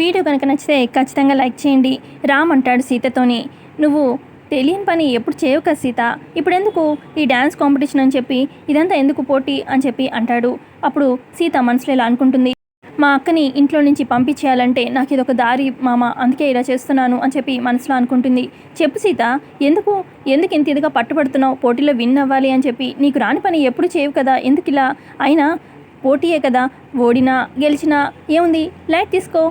Video కనుక నచ్చితే ఖచ్చితంగా లైక్ చేయండి. రామ్ అంటాడు సీతతోని. నువ్వు తెలియని పని ఎప్పుడు చేయవు కదా సీత. ఇప్పుడెందుకు ఈ డ్యాన్స్ కాంపిటీషన్ అని చెప్పి ఇదంతా ఎందుకు పోటీ అని చెప్పి అంటాడు. అప్పుడు సీత మనసులో ఇలా అనుకుంటుంది. మా అక్కని ఇంట్లో నుంచి పంపించేయాలంటే నాకు ఇదొక దారి మామ అందుకే ఇలా చేస్తున్నాను అని చెప్పి మనసులో అనుకుంటుంది. చెప్పు సీత ఎందుకు ఎందుకు ఇంత ఇదిగా పట్టుబడుతున్నావు? పోటీలో విన్ అవ్వాలి అని చెప్పి. నీకు రాని పని ఎప్పుడు చేయవు కదా ఎందుకు ఇలా? అయినా పోటీయే కదా ఓడినా గెలిచినా ఏముంది? లైట్ తీసుకో.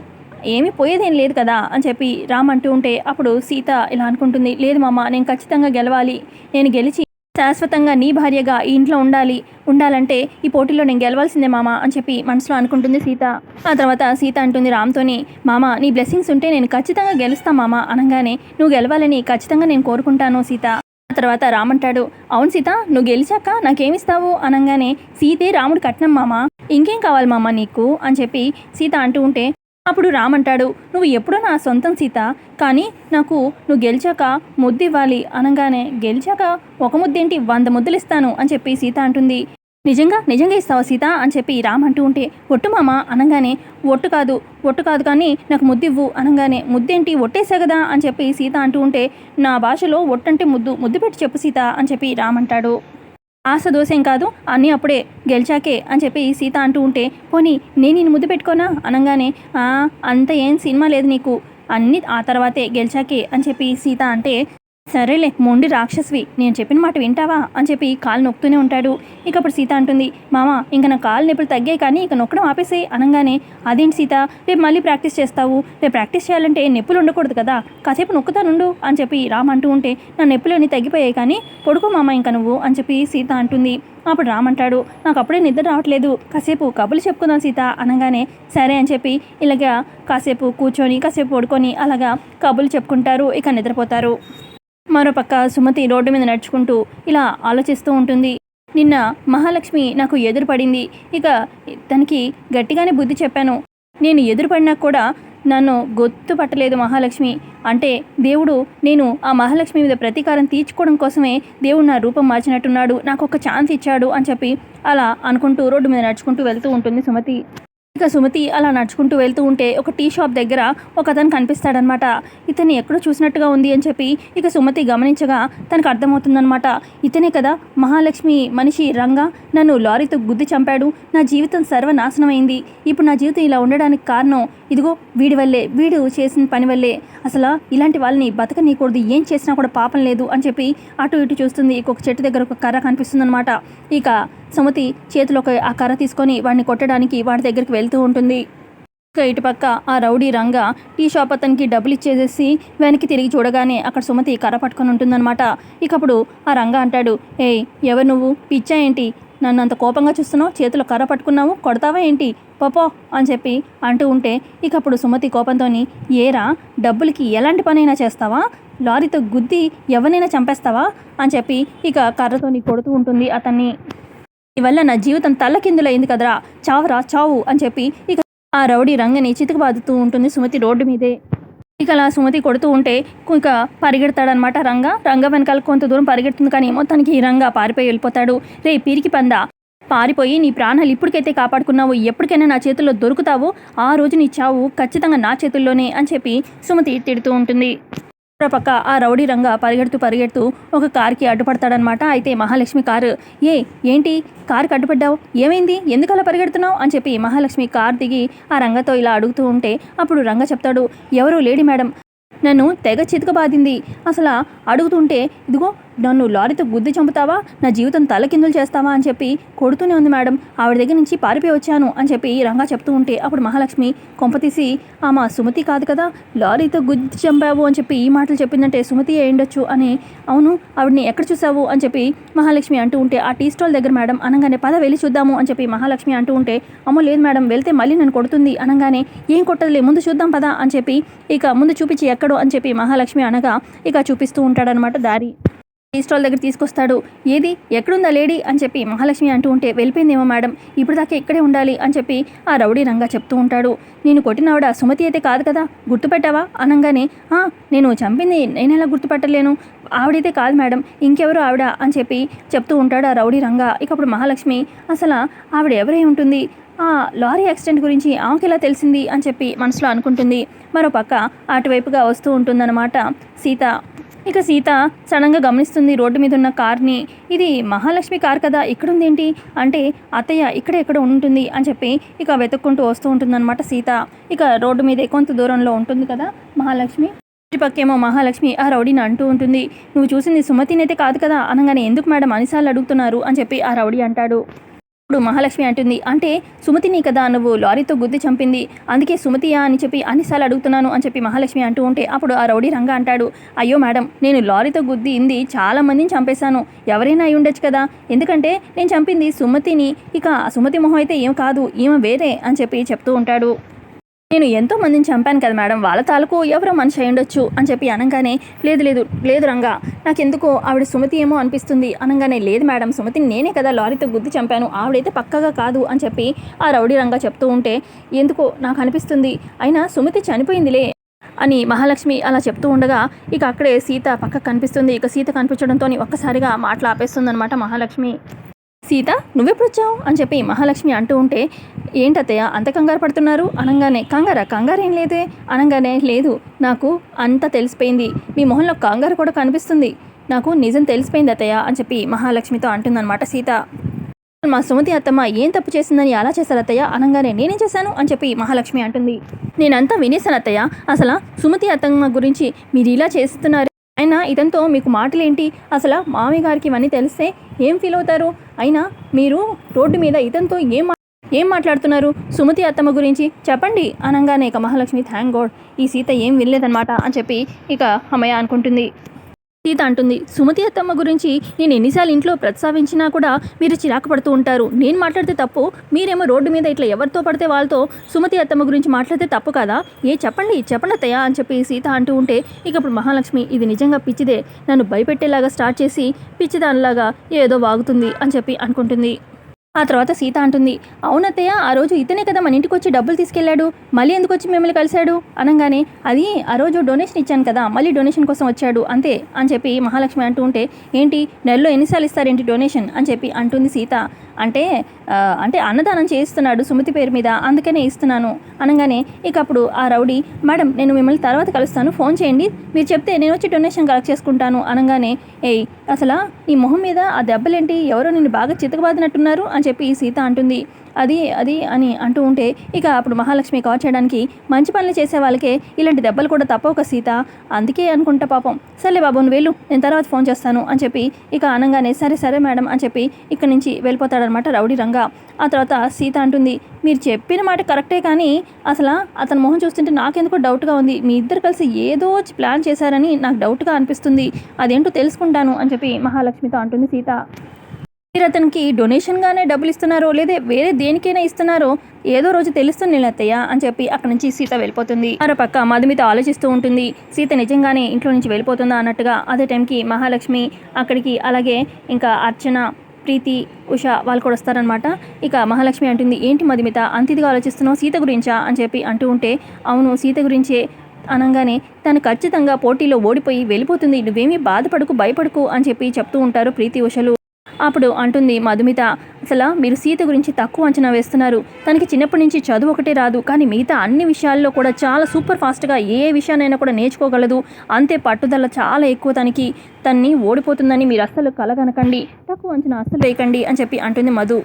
ఏమీ పోయేదేం లేదు కదా అని చెప్పి రామ్ అంటూ ఉంటే అప్పుడు సీత ఇలా అనుకుంటుంది లేదు మామ నేను ఖచ్చితంగా గెలవాలి. నేను గెలిచి శాశ్వతంగా నీ భార్యగా ఈ ఇంట్లో ఉండాలి. ఉండాలంటే ఈ పోటీలో నేను గెలవాల్సిందే మామ అని చెప్పి మనసులో అనుకుంటుంది సీత. ఆ తర్వాత సీత అంటుంది రామ్తోని మామ నీ బ్లెస్సింగ్స్ ఉంటే నేను ఖచ్చితంగా గెలుస్తా మామ అనగానే నువ్వు గెలవాలని ఖచ్చితంగా నేను కోరుకుంటాను సీత ఆ తర్వాత రామంటాడు అవును సీత నువ్వు గెలిచాక నాకేమిస్తావు? అనగానే సీతే రాముడు కట్నం మామ. ఇంకేం కావాలి మామ నీకు? అని చెప్పి సీత అంటూ ఉంటే అప్పుడు రామంటాడు నువ్వు ఎప్పుడో నా సొంతం సీత కానీ నాకు నువ్వు గెలిచాక ముద్దు ఇవ్వాలి అనగానే గెలిచాక ఒక ముద్దేంటి? వంద ముద్దులు ఇస్తాను అని చెప్పి సీత అంటుంది. నిజంగా నిజంగా ఇస్తావా సీత? అని చెప్పి రామ్ అంటూ ఉంటే ఒట్టు మామ? అనగానే ఒట్టు కాదు ఒట్టు కాదు కానీ నాకు ముద్దు ఇవ్వు అనగానే ముద్దేంటి? ఒట్టేసా కదా? అని చెప్పి సీత అంటూ ఉంటే నా భాషలో ఒట్టంటే ముద్దు ముద్దు పెట్టి చెప్పు సీత అని చెప్పి రామ్ అంటాడు. ఆశ దోషం కాదు అన్నీ అప్పుడే గెలిచాకే అని చెప్పి సీత అంటూ ఉంటే పోనీ నేను నిన్ను ముద్దు పెట్టుకోనా? అనగానే అంత ఏం సినిమా లేదు నీకు. అన్నీ ఆ తర్వాతే గెలిచాకే అని చెప్పి సీత అంటే సరేలే మొండి రాక్షస్వి నేను చెప్పిన మాట వింటావా? అని చెప్పి కాలు నొక్కుతూనే ఉంటాడు. ఇక అప్పుడు సీత అంటుంది మామ ఇంకా నా కాలు నొప్పులు తగ్గాయి కానీ ఇక నొక్కడం ఆపేసే అనగానే అదేంటి సీత రేపు మళ్ళీ ప్రాక్టీస్ చేస్తావు? రేపు ప్రాక్టీస్ చేయాలంటే నొప్పులు ఉండకూడదు కదా? కాసేపు నొక్కుతానుండు అని చెప్పి రామ్ అంటూ ఉంటే నా నొప్పులన్నీ తగ్గిపోయాయి కానీ పడుకో మామ ఇంకా నువ్వు అని చెప్పి సీత అంటుంది. అప్పుడు రామ్ అంటాడు నాకు అప్పుడే నిద్ర రావట్లేదు. కాసేపు కబులు చెప్పుకుందాం సీత అనగానే సరే అని చెప్పి ఇలాగా కాసేపు కూర్చొని కాసేపు పడుకొని అలాగా కబులు చెప్పుకుంటారు ఇక నిద్రపోతారు. మరోపక్క సుమతి రోడ్డు మీద నడుచుకుంటూ ఇలా ఆలోచిస్తూ ఉంటుంది. నిన్న మహాలక్ష్మి నాకు ఎదురుపడింది. ఇక తనకి గట్టిగానే బుద్ధి చెప్పాను. నేను ఎదురుపడినా కూడా నన్ను గుర్తుపట్టలేదు మహాలక్ష్మి. అంటే దేవుడు నేను ఆ మహాలక్ష్మి మీద ప్రతీకారం తీర్చుకోవడం కోసమే దేవుడు నా రూపం మార్చినట్టున్నాడు. నాకు ఒక ఛాన్స్ ఇచ్చాడు అని చెప్పి అలా అనుకుంటూ రోడ్డు మీద నడుచుకుంటూ వెళ్తూ ఉంటుంది సుమతి. ఇక సుమతి అలా నడుచుకుంటూ వెళ్తూ ఉంటే ఒక టీ షాప్ దగ్గర ఒక అతను కనిపిస్తాడనమాట. ఇతన్ని ఎక్కడో చూసినట్టుగా ఉంది అని చెప్పి ఇక సుమతి గమనించగా తనకు అర్థమవుతుందనమాట. ఇతనే కదా మహాలక్ష్మి మనిషి రంగా నన్ను లారీతో గుద్ది చంపాడు. నా జీవితం సర్వనాశనమైంది. ఇప్పుడు నా జీవితం ఇలా ఉండడానికి కారణం ఇదిగో వీడి వల్లే వీడు చేసిన పని వల్లే. అసలు ఇలాంటి వాళ్ళని బతకనీయకూడదు. ఏం చేసినా కూడా పాపం లేదు అని చెప్పి అటు ఇటు చూస్తుంది. ఒక చెట్టు దగ్గర ఒక కర్ర కనిపిస్తుందనమాట. ఇక సుమతి చేతిలో ఒక ఆ కర్ర తీసుకొని వాడిని కొట్టడానికి వాడి దగ్గరికి వెళ్తూ ఉంటుంది. ఇక ఇటుపక్క ఆ రౌడీ రంగ టీ షాప్ అతనికి డబ్బులు ఇచ్చేసేసి వెనక్కి తిరిగి చూడగానే అక్కడ సుమతి కర్ర పట్టుకొని ఉంటుందన్నమాట. ఇక అప్పుడు ఆ రంగ అంటాడు ఏయ్ ఎవరు నువ్వు? పిచ్చా ఏంటి? నన్ను అంత కోపంగా చూస్తున్నావు? చేతిలో కర్ర పట్టుకున్నావు? కొడతావా ఏంటి? పపో అని చెప్పి అంటూ ఉంటే ఇక అప్పుడు సుమతి కోపంతోని ఏరా డబ్బులకి ఎలాంటి పనైనా చేస్తావా? లారీతో గుద్ది ఎవరినైనా చంపేస్తావా? అని చెప్పి ఇక కర్రతోని కొడుతూ ఉంటుంది అతన్ని. వల్ల నా జీవితం తల్లకిందులైంది కదరా. చావురా చావు అని చెప్పి ఇక ఆ రౌడీ రంగని చితుకుబాదుతూ ఉంటుంది సుమతి రోడ్డు మీదే. ఇక అలా సుమతి కొడుతూ ఉంటే ఇక పరిగెడతాడనమాట రంగ. రంగ వెనకాల కొంత దూరం పరిగెడుతుంది కానీ మొత్తానికి ఈ రంగ పారిపోయి వెళ్ళిపోతాడు. రే పీరికి పందా. పారిపోయి నీ ప్రాణాలు ఇప్పటికైతే కాపాడుకున్నావు ఎప్పటికైనా నా చేతుల్లో దొరుకుతావు ఆ రోజు నీ చావు ఖచ్చితంగా నా చేతుల్లోనే అని చెప్పి సుమతి తిడుతూ ఉంటుంది. పక్క ఆ రౌడీ రంగ పరిగెడుతూ పరిగెడుతూ ఒక కార్కి అడ్డుపడతాడనమాట అయితే మహాలక్ష్మి కారు ఏ ఏంటి? కారుకి అడ్డుపడ్డావు? ఏమైంది? ఎందుకు అలా పరిగెడుతున్నావు? అని చెప్పి మహాలక్ష్మి కార్ దిగి ఆ రంగతో ఇలా అడుగుతూ ఉంటే అప్పుడు రంగ చెప్తాడు ఎవరు లేడీ మేడం? నన్ను తెగ చితకబాదింది అసలు అడుగుతుంటే ఇదిగో నన్ను లారీతో గుద్ది చంపుతావా? నా జీవితం తలకిందులు చేస్తావా? అని చెప్పి కొడుతూనే ఉంది మేడం. ఆవిడ దగ్గర నుంచి పారిపోయి వచ్చాను అని చెప్పి రంగా చెప్తూ ఉంటే అప్పుడు మహాలక్ష్మి కొంపతీసి ఆమె సుమతి కాదు కదా? లారీతో గుద్ది చంపావు అని చెప్పి ఈ మాటలు చెప్పిందంటే సుమతి అయి అని అవును ఆవిడని ఎక్కడ చూసావు అని చెప్పి మహాలక్ష్మి అంటూ ఉంటే ఆ టీ స్టాల్ దగ్గర మేడం అనగానే పద వెళ్ళి చూద్దాము అని చెప్పి మహాలక్ష్మి అంటూ ఉంటే అమ్మో లేదు మేడం వెళ్తే మళ్ళీ నన్ను కొడుతుంది అనగానే ఏం కొట్టదులే ముందు చూద్దాం పదా అని చెప్పి ఇక ముందు చూపించి ఎక్కడో అని చెప్పి మహాలక్ష్మి అనగా ఇక చూపిస్తూ ఉంటాడనమాట దారి. టీ స్టాల్ దగ్గర తీసుకొస్తాడు. ఏది? ఎక్కడుందా లేడీ? అని చెప్పి మహాలక్ష్మి అంటూ ఉంటే వెళ్ళిపోయిందేమో మేడం. ఇప్పుడు దాకా ఇక్కడే ఉండాలి అని చెప్పి ఆ రౌడీ రంగా చెప్తూ ఉంటాడు. నేను కొట్టినావిడ సుమతి అయితే కాదు కదా? గుర్తుపెట్టావా? అనగానే నేను చంపింది నేను ఎలా గుర్తుపెట్టలేను? ఆవిడైతే కాదు మేడం. ఇంకెవరు ఆవిడ? అని చెప్పి చెప్తూ ఉంటాడు ఆ రౌడీ రంగా. ఇక అప్పుడు మహాలక్ష్మి అసలు ఆవిడ ఎవరై ఉంటుంది? ఆ లారీ యాక్సిడెంట్ గురించి ఆమెకి ఎలా తెలిసింది? అని చెప్పి మనసులో అనుకుంటుంది. మరో పక్క అటువైపుగా వస్తూ ఉంటుందన్నమాట సీత. ఇక సీత సడన్గా గమనిస్తుంది రోడ్డు మీద ఉన్న కార్ని. ఇది మహాలక్ష్మి కార్ కదా ఇక్కడుందేంటి? అంటే అత్తయ్య ఇక్కడ ఎక్కడ ఉంటుంది అని చెప్పి ఇక వెతుక్కుంటూ వస్తూ ఉంటుందన్నమాట సీత. ఇక రోడ్డు మీద కొంత దూరంలో ఉంటుంది కదా మహాలక్ష్మి. పక్కేమో మహాలక్ష్మి ఆ రౌడీని అంటూ ఉంటుంది. నువ్వు చూసింది సుమతిని అయితే కాదు కదా అనగానే ఎందుకు మేడం అనిసార్లు అడుగుతున్నారు? అని చెప్పి ఆ రౌడీ అంటాడు. ఇప్పుడు మహాలక్ష్మి అంటుంది అంటే సుమతిని కదా నువ్వు లారీతో గుద్ది చంపింది? అందుకే సుమతియా అని చెప్పి అన్నిసార్లు అడుగుతున్నాను అని చెప్పి మహాలక్ష్మి అంటూ ఉంటే అప్పుడు ఆ రౌడీ రంగా అంటాడు అయ్యో మేడం నేను లారీతో గుద్ది ఇంది చాలా మందిని చంపేశాను. ఎవరైనా అయి ఉండొచ్చు కదా? ఎందుకంటే నేను చంపింది సుమతిని. ఇక సుమతి మొహం అయితే ఏం కాదు ఈమె వేరే అని చెప్పి చెప్తూ ఉంటాడు. నేను ఎంతో మందిని చంపాను కదా మేడం. వాళ్ళ తాలూకు ఎవరో మనిషి అయ్యుండొచ్చు అని చెప్పి అనగానే లేదు లేదు లేదు రంగా నాకెందుకో ఆవిడ సుమతి ఏమో అనిపిస్తుంది అనగానే లేదు మేడం సుమతిని నేనే కదా లారీతో గుద్ది చంపాను ఆవిడైతే పక్కగా కాదు అని చెప్పి ఆ రౌడీ రంగా చెప్తూ ఉంటే ఎందుకో నాకు అనిపిస్తుంది అయినా సుమతి చనిపోయిందిలే అని మహాలక్ష్మి అలా చెప్తూ ఉండగా ఇక అక్కడే సీత పక్కకు కనిపిస్తుంది. ఇక సీత కనిపించడంతో ఒక్కసారిగా మాటలు ఆపేస్తుందన్నమాట మహాలక్ష్మి. సీత నువ్వెప్పుడు వచ్చావు అని చెప్పి మహాలక్ష్మి అంటూ ఉంటే ఏంటత్తయ్య అంత కంగారు పడుతున్నారు? అనగానే కంగారా? కంగారు ఏం లేదే? అనగానే లేదు నాకు అంత తెలిసిపోయింది. మీ మొహంలో కంగారు కూడా కనిపిస్తుంది. నాకు నిజం తెలిసిపోయింది అత్తయ్య అని చెప్పి మహాలక్ష్మితో అంటుందన్నమాట సీత. మా సుమతి అత్తమ్మ ఏం తప్పు చేసిందని అలా చేశారు అత్తయ్య అనగానే నేనేం చేశాను? అని చెప్పి మహాలక్ష్మి అంటుంది. నేనంతా వినేశాను అత్తయ్య. అసలు సుమతి అత్తమ్మ గురించి మీరు ఇలా చేస్తున్నారు. అయినా ఇదంతో మీకు మాటలేంటి? అసలు మామయ్య గారికి ఇవన్నీ తెలిస్తే ఏం ఫీల్ అవుతారు అయినా మీరు రోడ్డు మీద ఇతనితో ఏం ఏం మాట్లాడుతున్నారు? సుమతి అత్తమ్మ గురించి చెప్పండి అనగానే ఇక మహాలక్ష్మి థ్యాంక్ గాడ్ ఈ సీత ఏం వినలేదనమాట అని చెప్పి ఇక అమ్మయ్య అనుకుంటుంది. సీత అంటుంది. సుమతి అత్తమ్మ గురించి నేను ఎన్నిసార్లు ఇంట్లో ప్రస్తావించినా కూడా మీరు చిరాకు పడుతూ ఉంటారు. నేను మాట్లాడితే తప్పు. మీరేమో రోడ్డు మీద ఇట్లా ఎవరితో పడితే వాళ్ళతో సుమతి అత్తమ్మ గురించి మాట్లాడితే తప్పు కదా? ఏ చెప్పండి చెప్పండి అత్తయ్య అని చెప్పి సీత అంటూ ఉంటే ఇక ఇప్పుడు మహాలక్ష్మి ఇది నిజంగా పిచ్చిదే. నన్ను భయపెట్టేలాగా స్టార్ట్ చేసి పిచ్చిదానిలాగా ఏదో వాగుతుంది అని చెప్పి అనుకుంటుంది. ఆ తర్వాత సీత అంటుంది అవునత్తయ్య ఆ రోజు ఇతనే కదా మన ఇంటికి వచ్చి డబ్బులు తీసుకెళ్ళాడు మళ్ళీ ఎందుకు వచ్చి మిమ్మల్ని కలిశాడు? అనగానే అది ఆ రోజు డొనేషన్ ఇచ్చాను కదా మళ్ళీ డొనేషన్ కోసం వచ్చాడు అంతే అని చెప్పి మహాలక్ష్మి అంటూ ఉంటే ఏంటి నెలలో ఎన్నిసార్లు ఇస్తారేంటి డొనేషన్? అని చెప్పి అంటుంది సీత. అంటే అంటే అన్నదానం చేయిస్తున్నాడు సుమతి పేరు మీద అందుకనే ఇస్తున్నాను అనగానే ఇక అప్పుడు ఆ రౌడీ మేడం నేను మిమ్మల్ని తర్వాత కలుస్తాను ఫోన్ చేయండి మీరు చెప్తే నేను వచ్చి డొనేషన్ కలెక్ట్ చేసుకుంటాను అనగానే ఏయ్ అసలు నీ మొహం మీద ఆ దెబ్బలేంటి? ఎవరో నిన్ను బాగా చితకబాదినట్టున్నారు అని చెప్పి సీత అంటుంది. అది అది అని అంటూ ఉంటే ఇక అప్పుడు మహాలక్ష్మి కవర్ చేయడానికి మంచి పనులు చేసే వాళ్ళకే ఇలాంటి దెబ్బలు కూడా తప్పవు ఒక సీత. అందుకే అనుకుంటా పాపం. సర్లే బాబు నువ్వు వెళ్ళు నేను తర్వాత ఫోన్ చేస్తాను అని చెప్పి ఇక అనగానే సరే సరే మేడం అని చెప్పి ఇక్కడి నుంచి వెళ్ళిపోతాడనమాట రౌడీ రంగా. ఆ తర్వాత సీత అంటుంది మీరు చెప్పిన మాట కరెక్టే కానీ అసలు అతని మొహం చూస్తుంటే నాకెందుకో డౌట్గా ఉంది. మీ ఇద్దరు కలిసి ఏదో ప్లాన్ చేశారని నాకు డౌట్గా అనిపిస్తుంది. అదేంటో తెలుసుకుంటాను అని చెప్పి మహాలక్ష్మితో అంటుంది సీత. మీరు అతనికి డొనేషన్గానే డబ్బులు ఇస్తున్నారో లేదా వేరే దేనికైనా ఇస్తున్నారో ఏదో రోజు తెలుస్తుంది అత్తయ్య అని చెప్పి అక్కడి నుంచి సీత వెళ్ళిపోతుంది. మరోపక్క మధుమిత ఆలోచిస్తూ ఉంటుంది సీత నిజంగానే ఇంట్లో నుంచి వెళ్ళిపోతుందా అన్నట్టుగా. అదే టైంకి మహాలక్ష్మి అక్కడికి అలాగే ఇంకా అర్చన ప్రీతి ఉష వాళ్ళు కూడా వస్తారనమాట ఇక మహాలక్ష్మి అంటుంది ఏంటి మధుమిత అంతిదిగా ఆలోచిస్తున్నావు? సీత గురించా? అని చెప్పి అంటూ ఉంటే అవును సీత గురించే అనగానే తను ఖచ్చితంగా పోటీలో ఓడిపోయి వెళ్ళిపోతుంది. నువ్వేమీ బాధపడకు భయపడకు అని చెప్పి చెప్తూ ఉంటారు ప్రీతి ఉషలు. అప్పుడు అంటుంది మధుమిత అసలు మీరు సీత గురించి తక్కువ అంచనా వేస్తున్నారు. తనకి చిన్నప్పటి నుంచి చదువు ఒకటే రాదు. కానీ మిగతా అన్ని విషయాల్లో కూడా చాలా సూపర్ ఫాస్ట్గా ఏ విషయాన్నైనా కూడా నేర్చుకోగలదు. అంతే పట్టుదల చాలా ఎక్కువ తనకి. తన్ని ఓడిపోతుందని మీరు అస్సలు కలగనకండి. తక్కువ అంచనా అస్సలు వేయకండి అని చెప్పి అంటుంది మధు.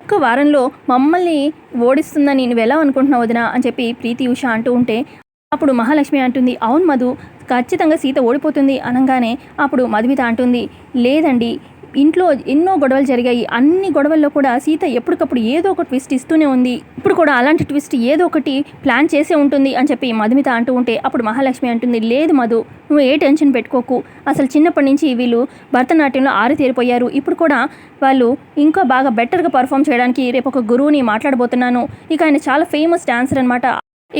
ఒక్క వారంలో మమ్మల్ని ఓడిస్తుందని నువ్వు ఎలా అనుకుంటున్నావు వదినా? అని చెప్పి ప్రీతి ఉష అంటూ ఉంటే అప్పుడు మహాలక్ష్మి అంటుంది అవును మధు ఖచ్చితంగా సీత ఓడిపోతుంది అనగానే అప్పుడు మధుమిత అంటుంది లేదండి ఇంట్లో ఎన్నో గొడవలు జరిగాయి. అన్ని గొడవల్లో కూడా సీత ఎప్పటికప్పుడు ఏదో ఒక ట్విస్ట్ ఇస్తూనే ఉంది. ఇప్పుడు కూడా అలాంటి ట్విస్ట్ ఏదో ఒకటి ప్లాన్ చేసే ఉంటుంది అని చెప్పి మధుమిత అంటూ ఉంటే అప్పుడు మహాలక్ష్మి అంటుంది లేదు మధు నువ్వు ఏ టెన్షన్ పెట్టుకోకు. అసలు చిన్నప్పటి నుంచి వీళ్ళు భరతనాట్యంలో ఆరితేరిపోయారు ఇప్పుడు కూడా వాళ్ళు ఇంకా బాగా బెటర్గా పర్ఫామ్ చేయడానికి రేపు ఒక గురువుని మాట్లాడబోతున్నాను. ఇక ఆయన చాలా ఫేమస్ డాన్సర్ అనమాట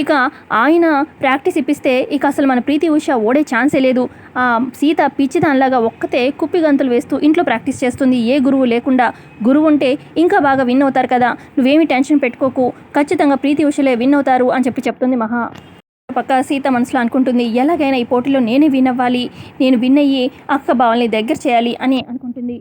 ఇక ఆయన ప్రాక్టీస్ ఇప్పిస్తే ఇక అసలు మన ప్రీతి ఉష ఓడే ఛాన్సే లేదు. ఆ సీత పిచ్చిదానిలాగా ఒక్కతే కుప్పి గంతులు వేస్తూ ఇంట్లో ప్రాక్టీస్ చేస్తుంది. ఏ గురువు లేకుండా గురువు ఉంటే ఇంకా బాగా విన్ అవుతారు కదా. నువ్వేమి టెన్షన్ పెట్టుకోకు. ఖచ్చితంగా ప్రీతి ఉషలే విన్ అవుతారు అని చెప్పి చెప్తుంది మహా. పక్క సీత మనసులో అనుకుంటుంది ఎలాగైనా ఈ పోటీలో నేనే విన్ అవ్వాలి. నేను విన్ అయ్యి అక్క బావల్ని దగ్గర చేయాలి అని అనుకుంటుంది.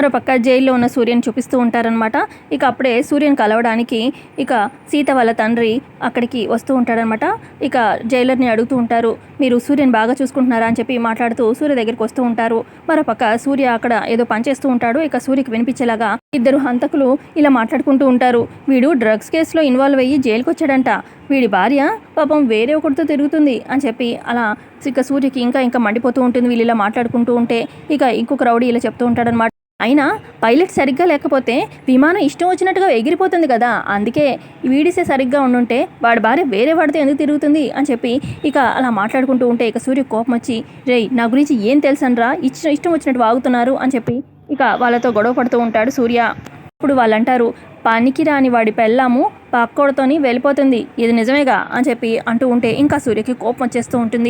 మరోపక్క జైల్లో ఉన్న సూర్యని చూపిస్తూ ఉంటారనమాట ఇక అప్పుడే సూర్యని కలవడానికి ఇక సీత వాళ్ళ తండ్రి అక్కడికి వస్తూ ఉంటాడనమాట ఇక జైలర్ని అడుగుతూ ఉంటారు మీరు సూర్యని బాగా చూసుకుంటున్నారా? అని చెప్పి మాట్లాడుతూ సూర్య దగ్గరికి వస్తూ ఉంటారు. మరోపక్క సూర్య అక్కడ ఏదో పనిచేస్తూ ఉంటాడు. ఇక సూర్యకి వినిపించేలాగా ఇద్దరు హంతకులు ఇలా మాట్లాడుకుంటూ ఉంటారు. వీడు డ్రగ్స్ కేసులో ఇన్వాల్వ్ అయ్యి జైలుకి వచ్చాడంట వీడి భార్య పాపం వేరే ఒకరితో తిరుగుతుంది అని చెప్పి అలా ఇక సూర్యకి ఇంకా ఇంకా మండిపోతూ ఉంటుంది. వీళ్ళు ఇలా మాట్లాడుకుంటూ ఉంటే ఇక ఇంకొక రౌడీ ఇలా చెప్తూ ఉంటాడనమాట అయినా పైలట్ సరిగ్గా లేకపోతే విమానం ఇష్టం వచ్చినట్టుగా ఎగిరిపోతుంది కదా. అందుకే వీడిసే సరిగ్గా ఉండుంటే వాడి భార్య వేరే వాడితో ఎందుకు తిరుగుతుంది అని చెప్పి ఇక అలా మాట్లాడుకుంటూ ఉంటే ఇక సూర్య కోపం వచ్చి రేయ్ నా గురించి ఏం తెలుసనరా? ఇష్టం ఇష్టం వచ్చినట్టు వాగుతున్నారు అని చెప్పి ఇక వాళ్ళతో గొడవ పడుతూ ఉంటాడు సూర్య. ఇప్పుడు వాళ్ళు అంటారు పనికి రాని వాడి పెళ్ళాము పక్కోడితోని వెళ్ళిపోతుంది. ఇది నిజమేగా? అని చెప్పి అంటూ ఉంటే ఇంకా సూర్యకి కోపం వచ్చేస్తూ ఉంటుంది.